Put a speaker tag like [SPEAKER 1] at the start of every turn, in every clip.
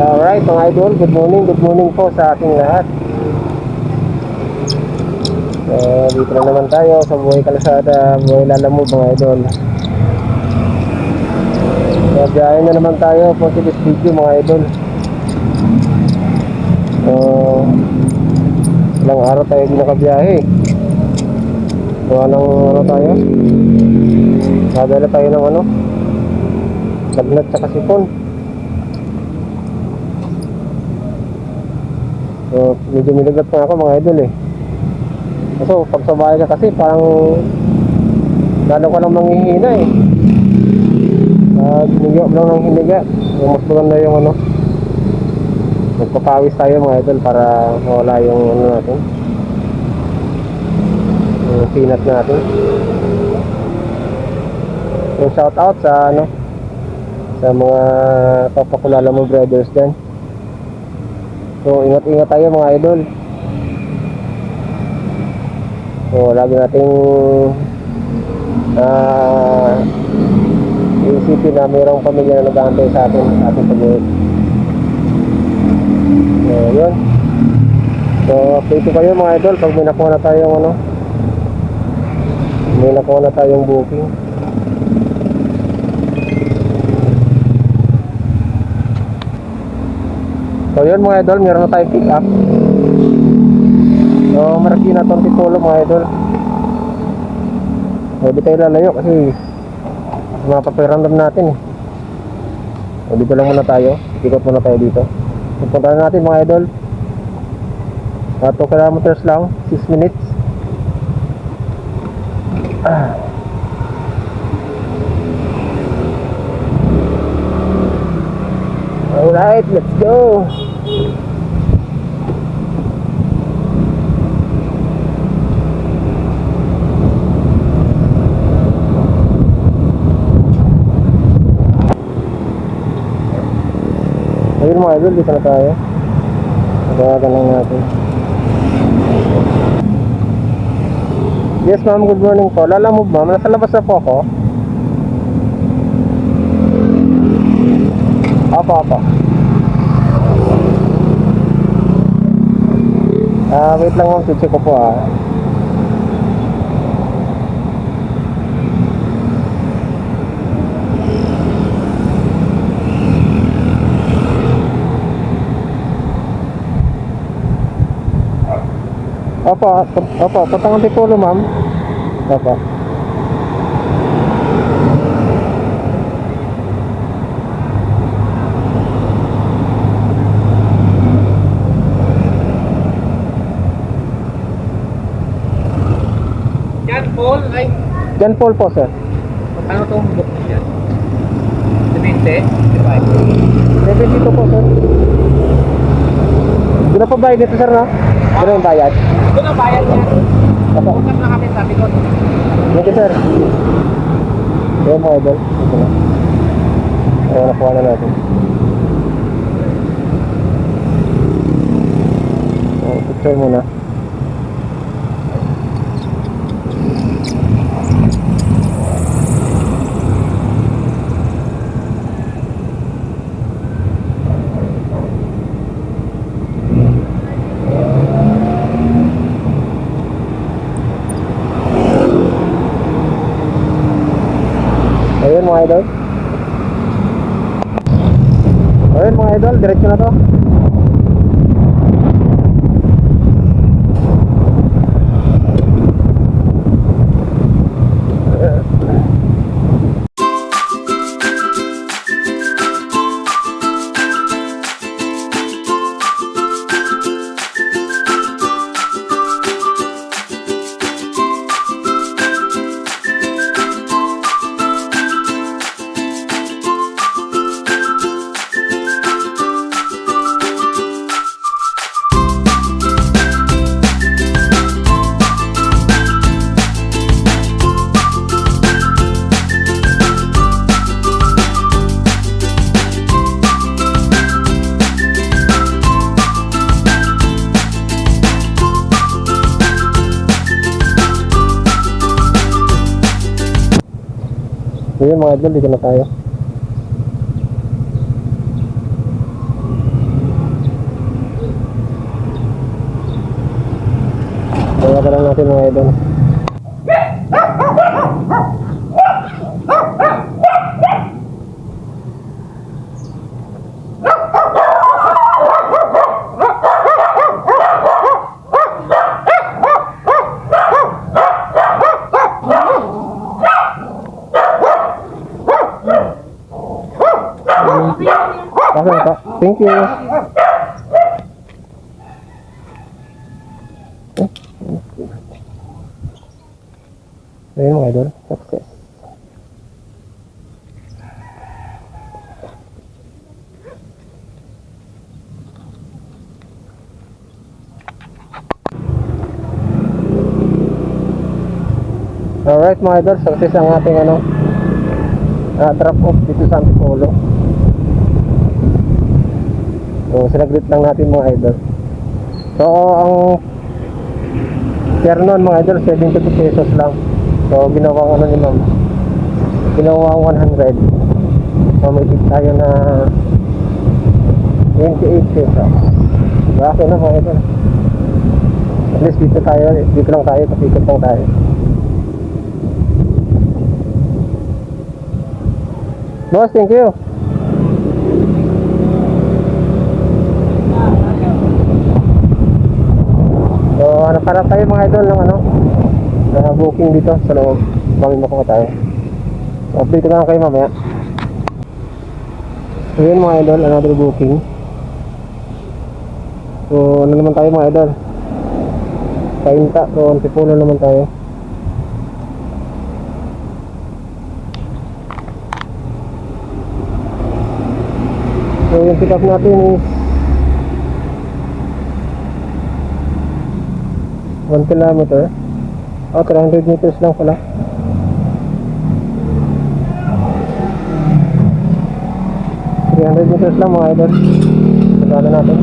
[SPEAKER 1] Alright mga idol, good morning, good morning po sa ating lahat. So, dito na naman tayo sa buhay kalasada, buhay lalamove mga idol. So, biyahe na naman tayo for today's video mga idol. So, ilang araw tayo di nakabiyahe. So, anong ano tayo? Nadala tayo ng ano? Lagnat sa kasipon. So, medyo milagat pa ako mga idol eh. So, pag sa bahay ka kasi parang lalo ka lang manghihina eh. Uh, hiniga lang ng hiniga. Yung mas maganda yung ano. Magpapawis tayo mga idol para mawala yung ano natin. Yung pinat natin. So, shout out sa ano sa mga papakulala mo brothers dyan. So, ingat-ingat tayo mga idol. So, lagi nating ah iisipin na mayroong pamilya na nag-aantay sa atin, sa ating pag-uwi. So, yun. So, update kayo mga idol pag may nakuha na tayong ano, may nakuha na tayong booking. So yun mga idol, meron na tayong pick up. So Marikina itong titulo mga idol. So di tayo lalayo kasi mga papiramdam natin eh. So dito lang muna tayo. Ikot muna tayo dito. Pupunta na natin mga idol. Uh, 2 kilometers lang, 6 minutes. Ah. Alright, let's go. Ayun mga idol, dito na tayo. Nagawagan lang natin. Yes ma'am, good morning po. Lala move ma'am, nasa labas na po ako. Apo, apo. Ah, wait lang ma'am, check ko po ah. Opo, opo, patang Antipolo ma'am. Opo.
[SPEAKER 2] Yan, Paul, ay,
[SPEAKER 1] Yan Paul po sir.
[SPEAKER 2] ano itong book niya? 20?
[SPEAKER 1] 72 po sir. Doon na po bayad dito sir no? Doon na yung bayad.
[SPEAKER 2] Ito na bayad niya.
[SPEAKER 1] Opo.
[SPEAKER 2] Usap na kami sabi ko.
[SPEAKER 1] Thank you sir. Yan mga idol. Ito na. Ayan, nakuha na natin. So, picture muna. Ayun mga idol. Ayun mga idol, diretso na to. Ayan mga idol, dito na tayo. Tawagan lang natin mga idol. Thank you. Ayun mga idol. Success. Alright mga idol, success ang ating ano uh, drop off dito sa Antipolo. So, sinaglit lang natin mga idol. So, ang share nun mga idol, 72 pesos lang. So, ginawang ano ni ma'am. Ginawang 100. So, may tip tayo na 28 pesos. Diba? Okay na mga idol. At least dito tayo, dito lang tayo, kapikot lang tayo. Boss, thank you. Para tayo mga idol ng ano? Na booking dito sa loob. Kami makuha tayo. Update na lang kayo mamaya. So, yun mga idol, another booking. So, ano naman tayo mga idol? Kainta, so, antipulo naman tayo. So, yung pick up natin is 1 kilometer. Oh, 300 meters lang pala. Meters lang mga idol. Pagkala natin.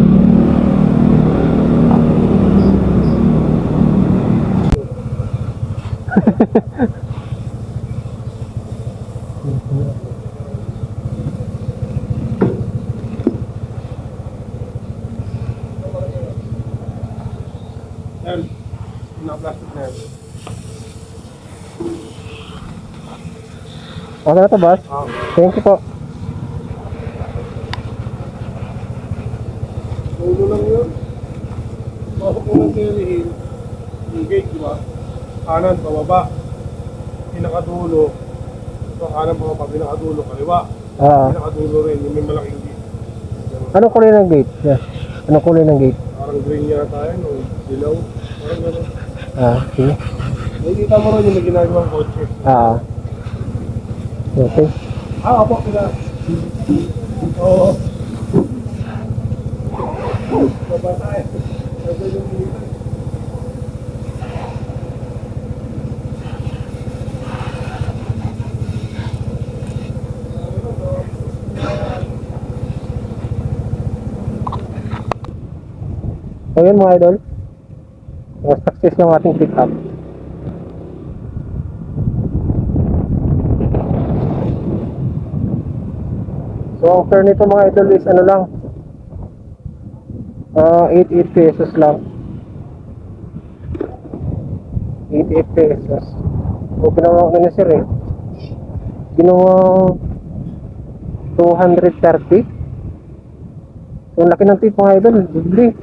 [SPEAKER 3] Yan. Naka-plastic na yan.
[SPEAKER 1] Okay na to, boss.
[SPEAKER 3] Ah,
[SPEAKER 1] Thank you po.
[SPEAKER 3] ulo lang yun. Pasok mo ng tinihin. Yung gate, di ba? Kanan, pababa. Pinakadulo. So, kanan, pababa. Pinakadulo, kaliwa.
[SPEAKER 1] Ah,
[SPEAKER 3] Pinakadulo rin. Yung may malaking gate.
[SPEAKER 1] Anong kulay ng gate? Yeah. Anong kulay ng gate?
[SPEAKER 3] Parang green yata yan. O dilaw. Parang gano'n.
[SPEAKER 1] Ah, sige.
[SPEAKER 3] Nakikita mo rin yung ginagawang kotse.
[SPEAKER 1] Ah. Okay.
[SPEAKER 3] Ah, apo sila. Oo. Baba tayo. Baba yung
[SPEAKER 1] mga idol. Mas success yung ating pick up. So ang fare nito mga idol is ano lang. Ah, 88 pesos lang. 88 pesos. So ginawa ko na sir eh. Ginawa 230. So laki ng tip mga idol, doble.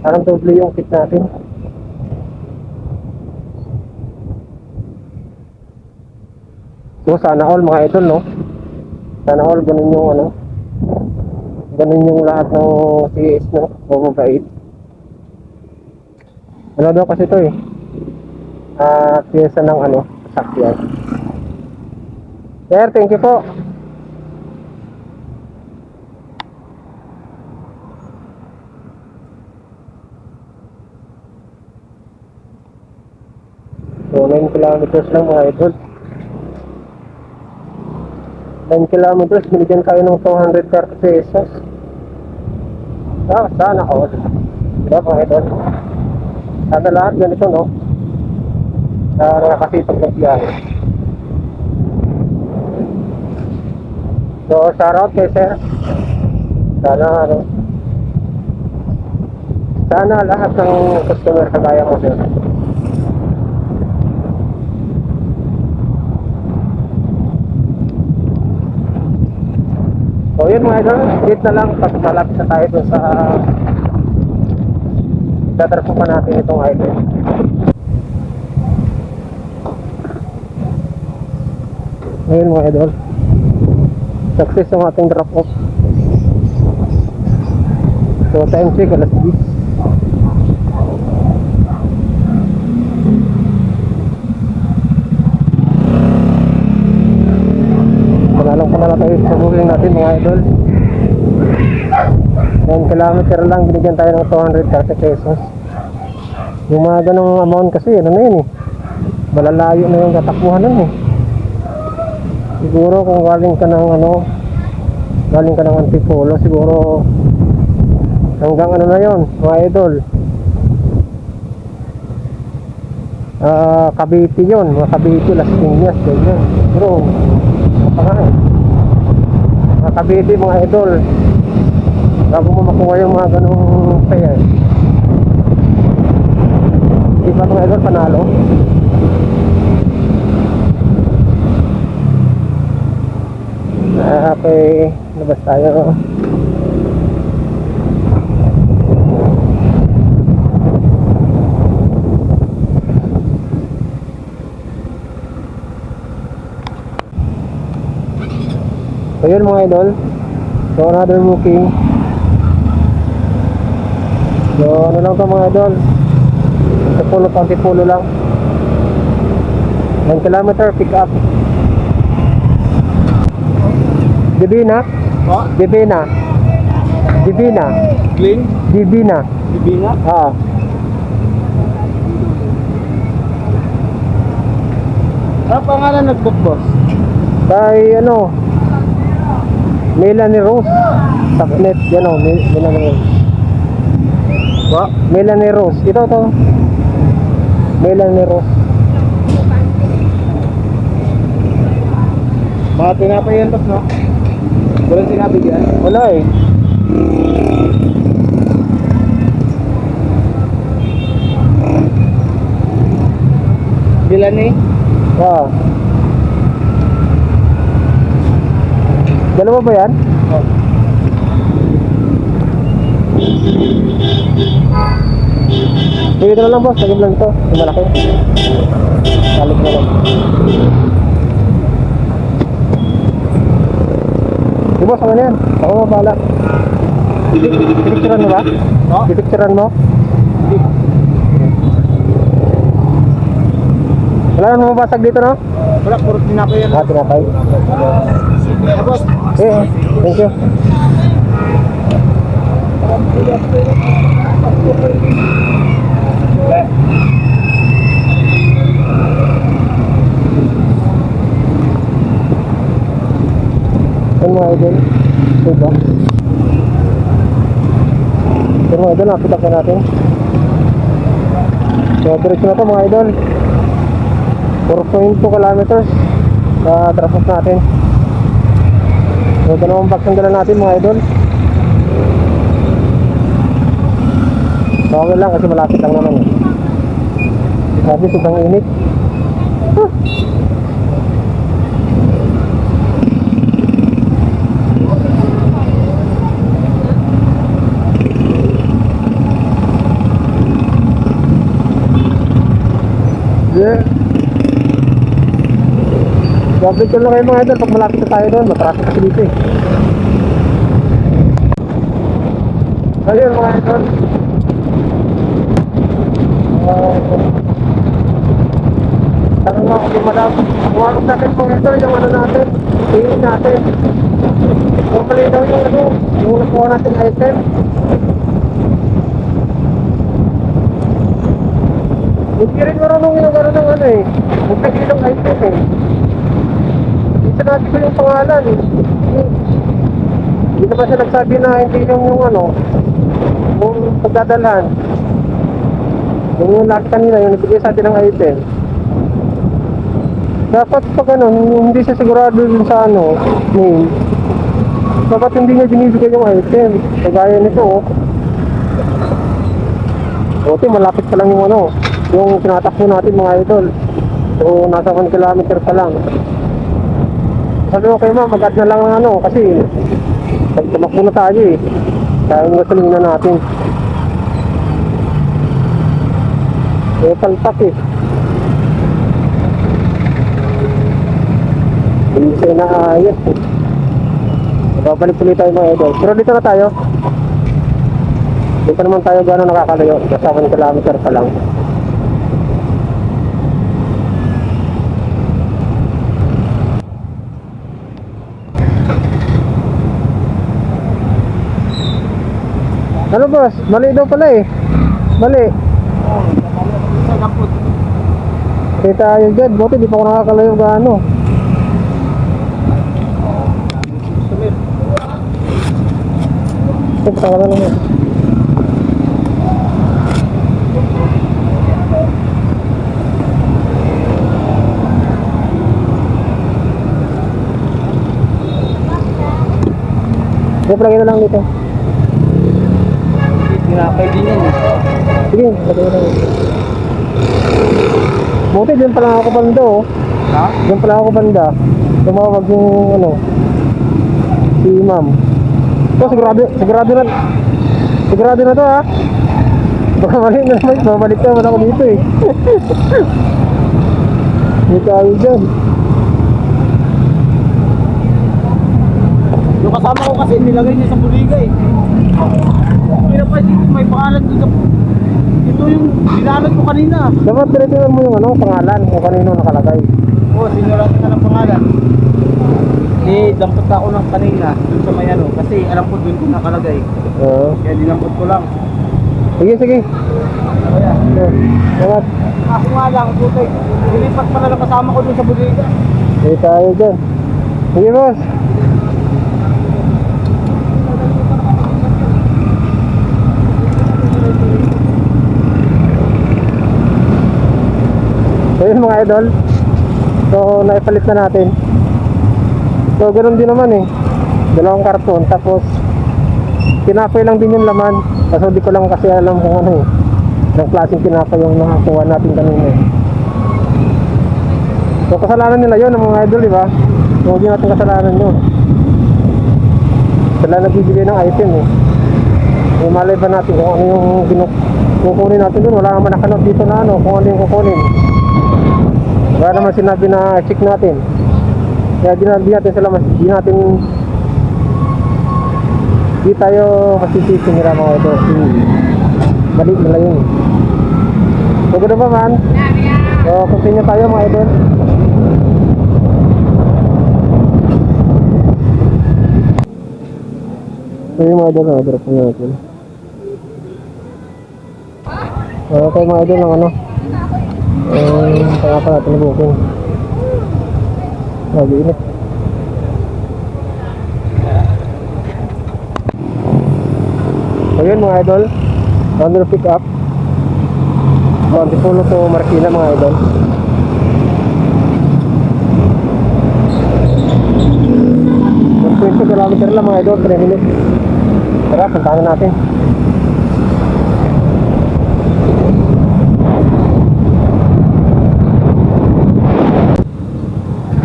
[SPEAKER 1] Parang doble yung kit natin. So sana all mga idol no. Sana all ganun yung ano. Ganun yung lahat ng CS no. Mababait. Ano daw kasi to eh. Ah, piyesa ng ano, sakyan. Sir, thank you po. So, 9 kilometers lang mga idol. 9 kilometers, binigyan kayo ng 230 pesos. Ah, sana all. Diba mga idol? Sana lahat ganito, no? Na nakakasipag ng biyahe. So, shout out kay sir. Sana, ano, sana lahat ng customer kagaya ko, sir. So yun mga idol, gate na lang tapos malapit na tayo dun sa tatrapo pa natin itong item. Ngayon mga idol, success ang ating drop off. So time check alas 10. Panala tayo sa booking natin mga idol. 9 kilometer lang, binigyan tayo ng 230 pesos. Yung mga ganong amount kasi, ano na yun eh. Malalayo na yung katakbuhan nun eh. Siguro kung galing ka ng ano, galing ka ng Antipolo, siguro hanggang ano na yon mga idol. Ah, Cavite yun, mga Cavite, Las Piñas, ganyan. Pero. Mga Cavite, mga idol, bago mo makuha yung mga ganong fare. Di ba mga idol, panalo? Ah, okay, labas tayo. So yun mga idol. So another booking. So ano lang to mga idol. Antipulo pa antipulo lang. 1 kilometer pick up. Divina?
[SPEAKER 3] Ha?
[SPEAKER 1] Divina. Divina.
[SPEAKER 3] Clean?
[SPEAKER 1] Divina.
[SPEAKER 3] Bibina?
[SPEAKER 1] Ah.
[SPEAKER 3] Ano pangalan nag-book boss?
[SPEAKER 1] Kay ano? Melanie Rose. Subnet, yan o, Mel- Melanie Rose.
[SPEAKER 3] Ba?
[SPEAKER 1] Melanie Rose. Ito to. Melanie Rose.
[SPEAKER 3] Mga tinapay yan no? Walang sinabi dyan?
[SPEAKER 1] Wala eh.
[SPEAKER 3] Bilan eh?
[SPEAKER 1] Ah. Dalawa ba yan?
[SPEAKER 3] Oh.
[SPEAKER 1] Sige ito na lang boss, sagib lang ito. Yung malaki. Salig na lang. Di boss, ano na yan? Ako mo pala. Pipicturan mo ba?
[SPEAKER 3] Ha?
[SPEAKER 1] Pipicturan mo? Wala nang mabasag dito, no?
[SPEAKER 3] Wala, puro tinapay yan.
[SPEAKER 1] Ah, tinapay.
[SPEAKER 3] Ah,
[SPEAKER 1] Eh, thank you. Ano mga idol? Diba? Pero mga natin. So, diretso na to mga idol. 4.2 kilometers sa traffic natin. So, dalawang box ang natin mga idol. So, okay lang kasi malapit lang naman eh. Sabi, sobrang init. Huh. Yeah. Gabit ko lang kayo mga idol pag malapit na tayo doon, matraffic kasi dito eh. Ayun mga idol. Uh, Tanong ako kay madam. Huwag natin mga idol yung ano natin, tingin natin. Kung mali daw yung ano, yung nakuha natin item. Hindi rin marunong yung gano'n ng ano eh. Huwag nagilong item eh. Natin ko yung pangalan eh. Hindi naman siya nagsabi na hindi yung yung ano, yung pagdadalhan. Yung yung laki kanina, yung nagbigay sa atin ng item. Dapat pag ano, hindi siya sigurado dun sa ano, name. Dapat hindi niya binibigay yung item. Kagaya nito oh. Buti malapit pa lang yung ano, yung tinatakbo natin mga idol. So nasa 1 kilometer pa lang. Sabi ko kay ma'am, mag na lang ang ano kasi Tumakbo na tayo eh. Sayang yung gasolina natin. Eh, palpak eh. Hindi siya inaayos eh. Babalik ulit tayo mga idol. Pero dito na tayo. Dito naman tayo gano'n nakakalayo. Nasa 1 kilometer pa lang. Ano boss? Mali daw pala eh. Mali. Kita tayo dyan. Buti di pa ako nakakalayo gaano. Ito, pataka na naman. Sige, palagay na lang dito.
[SPEAKER 2] Yan eh.
[SPEAKER 1] Sige, palagay na. Buti, dyan pala ako banda oh.
[SPEAKER 2] Ha?
[SPEAKER 1] Diyan pala ako banda. Tumawag yung ano, si ma'am. So, sigurado, sigurado na, sigurado na to ha. Baka mali na naman, babalik naman ako dito eh. Dito tayo dyan.
[SPEAKER 2] Yung kasama ko kasi nilagay niya sa buliga eh. Pa dito may pangalan dito. Ito yung dinanod ko kanina.
[SPEAKER 1] Dapat diretso mo yung ano, pangalan kung kanino nakalagay.
[SPEAKER 2] Oo, oh, sinulat na ng pangalan. Eh, dampot ako ng kanina dun sa may ano. Kasi alam ko dun ko nakalagay.
[SPEAKER 1] Oo.
[SPEAKER 2] Kaya dinampot ko lang.
[SPEAKER 1] Sige, sige.
[SPEAKER 2] Kaya,
[SPEAKER 1] Sige. Salamat.
[SPEAKER 2] ako nga lang, putay. Nilipat pa na lang kasama ko dun sa buliga.
[SPEAKER 1] Dito tayo dyan. Sige boss. Yun mga idol. So naipalit na natin. So ganoon din naman eh. Dalawang karton tapos tinapay lang din yung laman. Kaso di ko lang kasi alam kung ano eh. Anong klaseng tinapay yung nakakuha natin kanina eh. So kasalanan nila yun ng mga idol, di ba? So hindi natin kasalanan yun. Sila nagbibigay ng item eh. Yung malay ba natin kung ano yung binuk kukunin natin dun. Wala naman nakanot dito na ano, kung ano yung kukunin. Wala naman sinabi na check natin. Kaya di natin sila mas, di natin di tayo masisisi nila mga idol. Hmm. Mali nila yun. So ganoon ba man? So continue tayo mga idol. So yung mga idol, na-drop na natin. Okay mga idol ng ano. Eh, kaya pa natin nabukin. Lagi init. So yun mga idol. Under pick up. So, Antipolo to Marikina mga idol. Mag 20 kilometer lang mga idol, 3 minutes. Tara, puntahan na natin.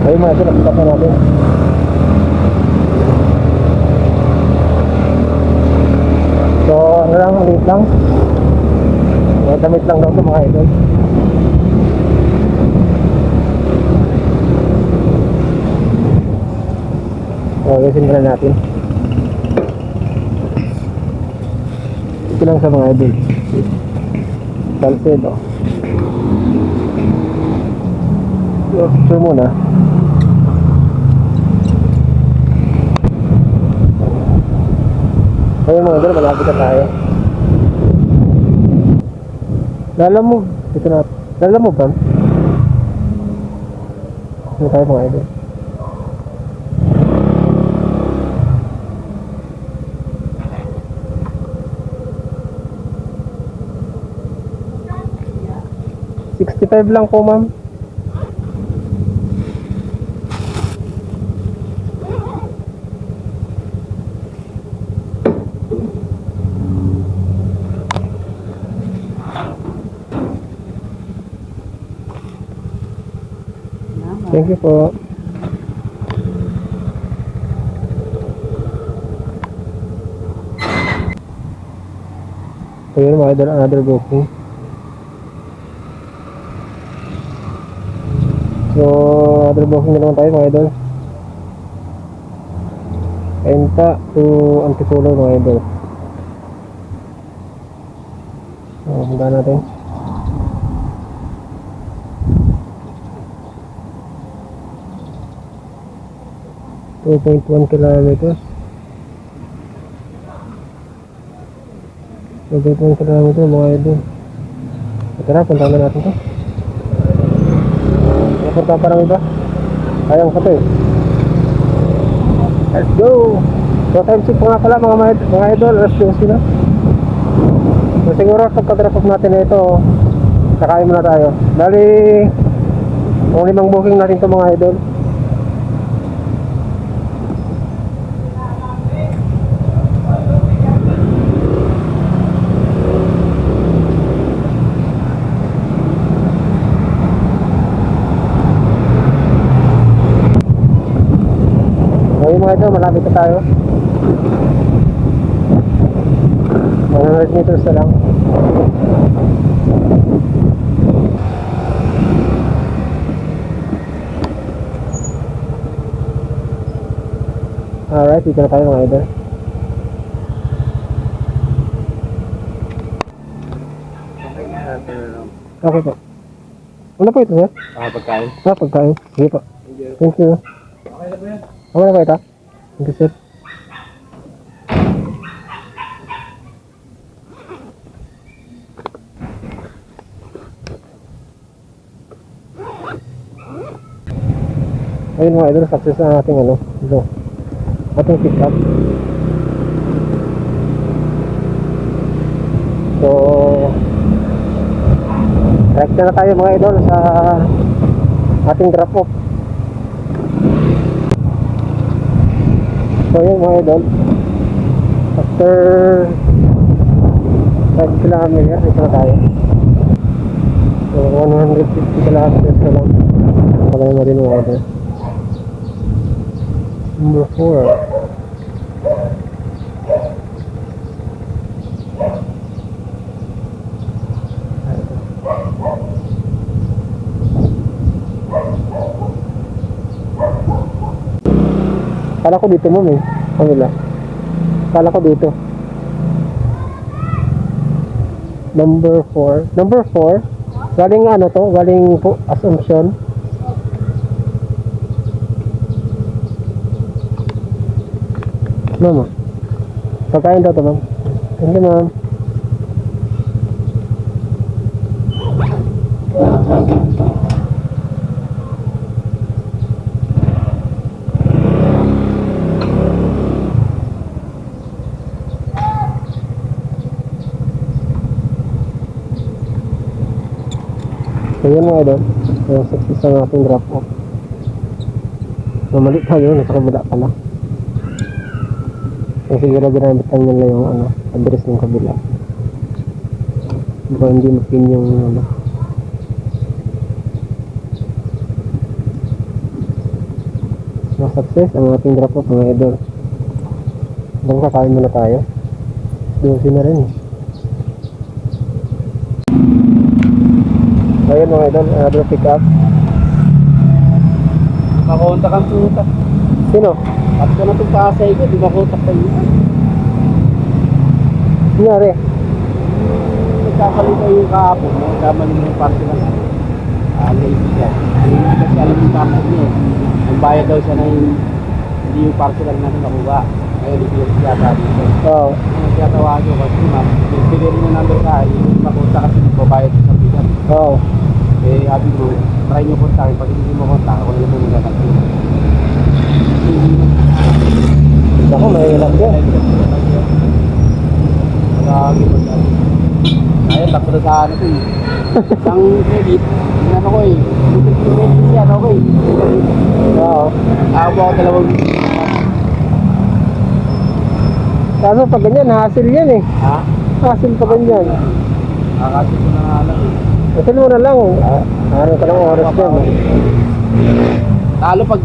[SPEAKER 1] Ayun mga idol, napunta na natin. So, ano lang, ulit lang. Mga damit lang daw ito mga idol. So, gasin na natin. Ito lang sa mga idol. Salcedo. So, picture muna. Ayun mga idol, malapit na tayo. Lalamog. Ito na. Lalamog ba? Ito tayo mga idol. Sixty-five lang po, ma'am. Thank you po. Ayun mga idol, another booking. So, another booking na naman tayo mga idol. Enta to Antipolo mga idol. So, handa natin. Two point one kilometers. Two point one kilometers mga idol. Na, punta na natin to. Napunta parang iba. Sayang pa to eh. Let's go! So time check po nga pala mga, mga, idol, alas 12 na. So siguro pagka-drop natin na ito, kakain muna tayo. Dali, mga limang booking natin to mga idol. Ngayon mga ito, malapit na tayo. 100 meters na lang. Alright, dito na tayo mga idol. Okay po. Ano po ito, sir?
[SPEAKER 2] Ah, pagkain.
[SPEAKER 1] Ah, pagkain. Sige po. Thank you.
[SPEAKER 2] Okay na ba yan?
[SPEAKER 1] Okay na ba ito? Thank you, sir. Ayun mga idol, success na ating ano, ito. Ating pick up. So, direct na tayo mga idol sa ating drop off. So yun mga idol. After 5 kilometers Ito na tayo. So 150 kilometers na lang. Pagay mo rin mga Number 4 Kala ko dito mo eh. Kamila. Kala ko dito. Number 4. Number 4. Galing ano to? Galing po Assumption. Mama. Pagkain daw to ma'am. Thank you ma'am. Mga idol. So success ang ating drop off. Mamali tayo, nasa kabila pala. So siguro ginamit lang nila yung ano, address ng kabila. Baka hindi mapin yung ano. So success ang ating drop off mga idol. Hanggang kakain muna tayo. 12 na rin eh. Ayun mga idol, another pick up.
[SPEAKER 2] Makontak ang tuta.
[SPEAKER 1] Sino?
[SPEAKER 2] At ko na itong pasay ko, di makontak pa yun.
[SPEAKER 1] Nangyari?
[SPEAKER 2] Nagkakalita yung kahapon, nagkamali mo yung party lang. Ah, lady siya. Hindi kasi alam yung kapatid niya. eh. Nagbayad daw siya ng hindi yung lang natin nakuha. Ngayon, hindi ko siya sabi ko.
[SPEAKER 1] Oo.
[SPEAKER 2] Ano siya tawagin ko kasi ma'am, bigay rin yung number sa akin, yung makontak kasi magbabayad ko sa bigat.
[SPEAKER 1] Oo.
[SPEAKER 2] Eh, sabi mo, try nyo kontakin. Pag hindi mo kontak, ako na muna natin.
[SPEAKER 1] Ako, may ilang din.
[SPEAKER 2] Marami mo siya. Kaya takbo sa ano ko eh. Isang credit, ano ko eh. Credit siya, ano ko eh.
[SPEAKER 1] Oo.
[SPEAKER 2] Ako ako dalawang
[SPEAKER 1] Kaso pag ganyan, hassle yan eh.
[SPEAKER 2] Ha?
[SPEAKER 1] Hassle pag ganyan.
[SPEAKER 2] Kakasip ko na nga lang eh.
[SPEAKER 1] Hassle mo na lang. Ah, ano ka lang oras eh.
[SPEAKER 2] Talo pag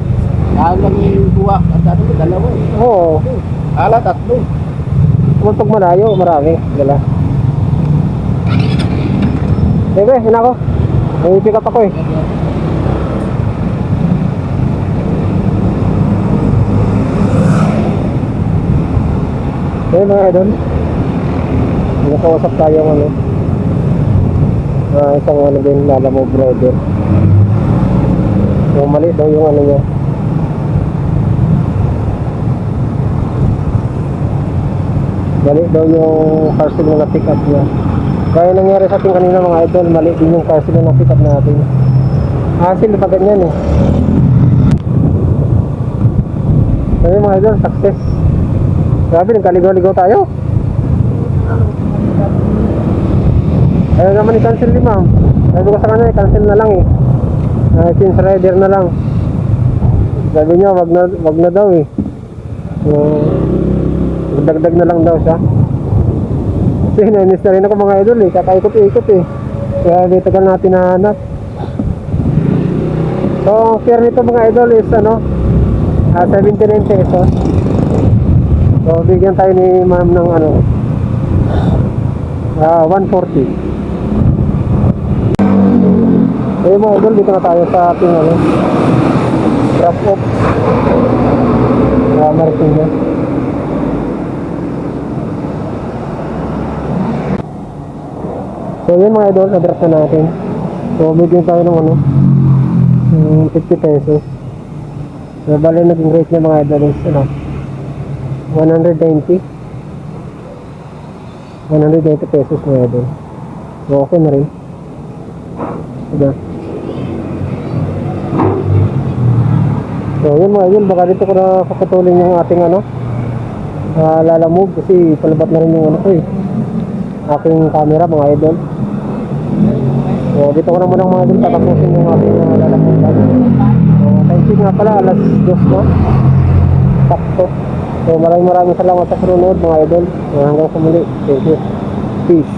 [SPEAKER 2] talo yung kuha. At ano ko, dalawa eh.
[SPEAKER 1] Oo.
[SPEAKER 2] Ala, tatlo.
[SPEAKER 1] Kung pag malayo, marami. Dala. Sige, yun ako. May pick up ako eh. Okay mga idol. May nakausap tayo ng ano. Ah, isang ano din, lala mo brother. So mali daw yung ano niya. Mali daw yung parcel na na-pick up niya. Kaya nangyari sa atin kanina mga idol, mali din yung parcel na na-pick up natin. Hasil pa ganyan eh. Kaya mga idol, success. Grabe, nagkaligaw-ligaw tayo. Ayaw naman i-cancel ni ma'am. Sabi ko sa kanya, i-cancel na lang eh. Uh, since rider na lang. Sabi niya, wag na, wag na daw eh. So, dagdag na lang daw siya. Kasi nainis na rin ako mga idol eh. Kakaikot-ikot eh. Kaya di tagal natin nahanap. So, ang fare nito mga idol is ano, ah, 79 pesos. So, bigyan tayo ni ma'am ng ano, ah, 140. So, yung mga idol, dito na tayo sa ating ano, drop off. Ah, Marikina. So, yun mga idol, address na natin. So, bigyan tayo ng ano, ng 50 pesos. So, bali naging rate niya mga idol is ano, 190 190 pesos mga idol so okay na rin diba so yun mga idol baka dito ko na paputulin yung ating ano uh, lalamove kasi palabat na rin yung ano ko eh aking camera mga idol so dito ko na muna mga idol tatapusin yung ating uh, lalamove so check nga pala alas 2 na sakto So maraming maraming salamat sa sunod mga idol. Hanggang sa muli. Thank you. Peace.